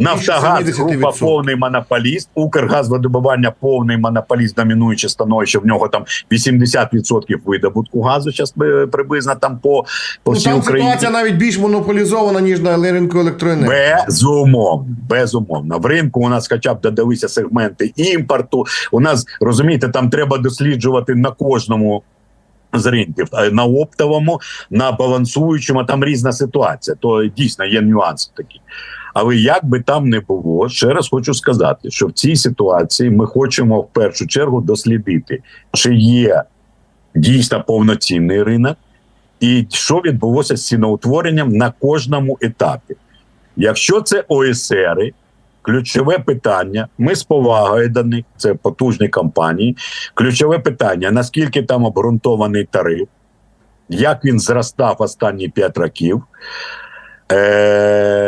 Нафтогаз група повний монополіст, Укргазвидобування повний монополіст, домінуюче становище. В нього там 80% видобутку газу. Зараз приблизно там по, по Ну, там Україні. ситуація навіть більш монополізована, ніж на ринку електроенергії. Безумовно, безумовно. В ринку у нас хоча б додалися сегменти імпорту. У нас розумієте, там треба досліджувати на кожному. З ринків Е, на оптовому, на балансуючому, там різна ситуація. То дійсно є нюанси такі. Але як би там не було, ще раз хочу сказати, що в цій ситуації ми хочемо в першу чергу дослідити, чи є дійсно повноцінний ринок, і що відбулося з ціноутворенням на кожному етапі. Якщо це ОСРи, ключове питання, ми з повагою до них, це потужні компанії. Ключове питання: наскільки там обґрунтований тариф, як він зростав останні 5 років. Е-